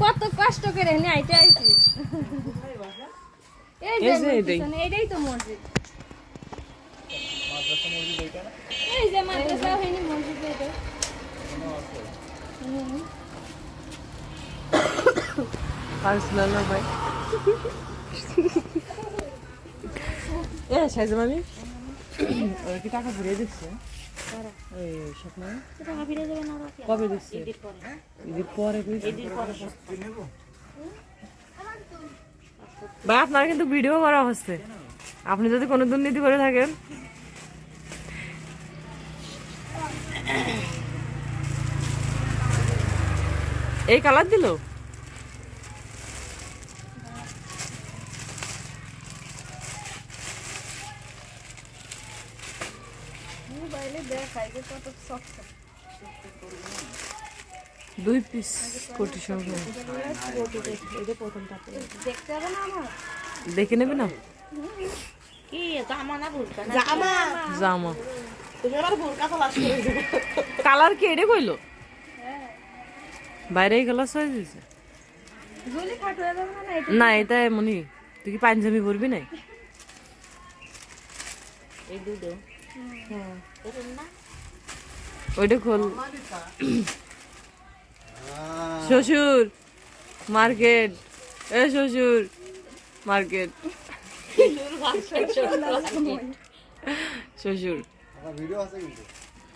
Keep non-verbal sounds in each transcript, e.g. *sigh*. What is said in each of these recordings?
কত কষ্ট করে এনে আইতে আইছি। এই যে এটাই। তো মসজিদ। এই যে মাদ্রাসা হয়নি মসজিদ এটা। হুম। পারছিল না ভাই। এ সাইজ মামি। ওরা কি টাকা ঘুরিয়ে দিচ্ছে? এই স্বপ্ন টাকা ফিরে যাবে না ওরা কবে দিচ্ছে? ঈদের পরে। কইছে। ভাই আপনার কিন্তু ভিডিও করা হচ্ছে। আপনি যদি কোনো দুর্নীতি করে থাকেন। এই কালার দিল? মোবাইলে দেখায় যে কত শক্ত দুই পিস কোটি সহ দেখতে হবে না আমার? দেখে নেবে না? কি জামা না ভুলকা না? জামা। তুমি আমার ভুলকা তলাশ করে দেবে। কালার কি এটা কইলো? বাইরে কালার সাইজ দিছে হয়ে না এটা। না এটা এমনই। তুই কি পাঞ্জাবি পরবি না এই দুটো। না ওইটা খোল। শ্বশুর মার্কেট। এ শ্বশুর মার্কেট। শ্বশুর।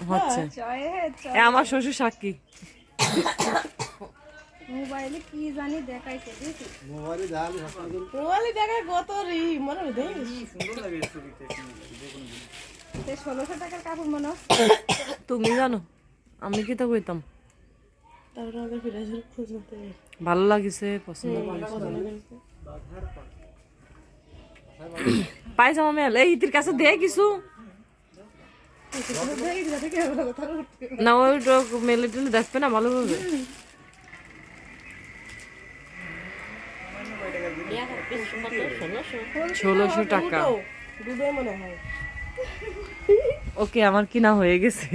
হচ্ছে। এ আমার শ্বশুর সাক্ষী। মোবাইলে কি জানি দেখাইছে দেখি। মোবাইলে দেখায় কত রি মনে হয় দেখিস সে ষোলোশো টাকার কাপড় মনে তুমি জানো আমি কি তো কইতাম। ভালো লাগিছে পছন্দ করেছে। *coughs* পাইছাম আমি এই ইতির কাছে দে কিছু। না ওই মেলে টেলে দেখবে না ভালোভাবে হয়, ষোলোশো? টাকা। মনে হয়। ওকে আমার কিনা হয়ে গেছে।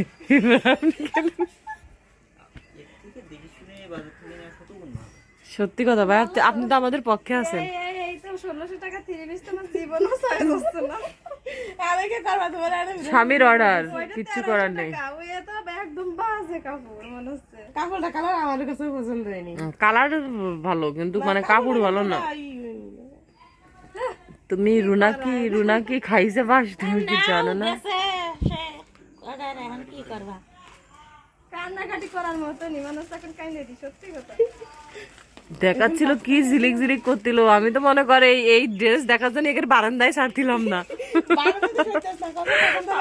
সত্যি কথা ভাই আপনি- তো আমাদের পক্ষে আছেন। স্বামীর অর্ডার কিচ্ছু করার নেই। টাকা, ওই তো একদম বাজে কাপড় হচ্ছে। কাপড়টা কালার আমার কাছে পছন্দ হয়নি। কালার ভালো কিন্তু মানে কাপড় ভালো না। তুমি রুনা কি রুনা কি খাইছে বাস তুমি কি জানো না? কি করবা? কান্নাকাটি করার মতো নি মানুষ এখন কাইলে দি সত্যি কথা। দেখাচ্ছিল কি ঝিলিক ঝিলিক করছিল আমি তো মনে করে এই- এই ড্রেস দেখার জন্য একের বারান্দায় ছাড়ছিলাম না।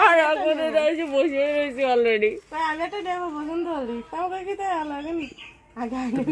আর এখন এসে বসে রয়েছি অলরেডি আমি একটা নেব পছন্দ হলি। তাও কি তাই লাগে আগে।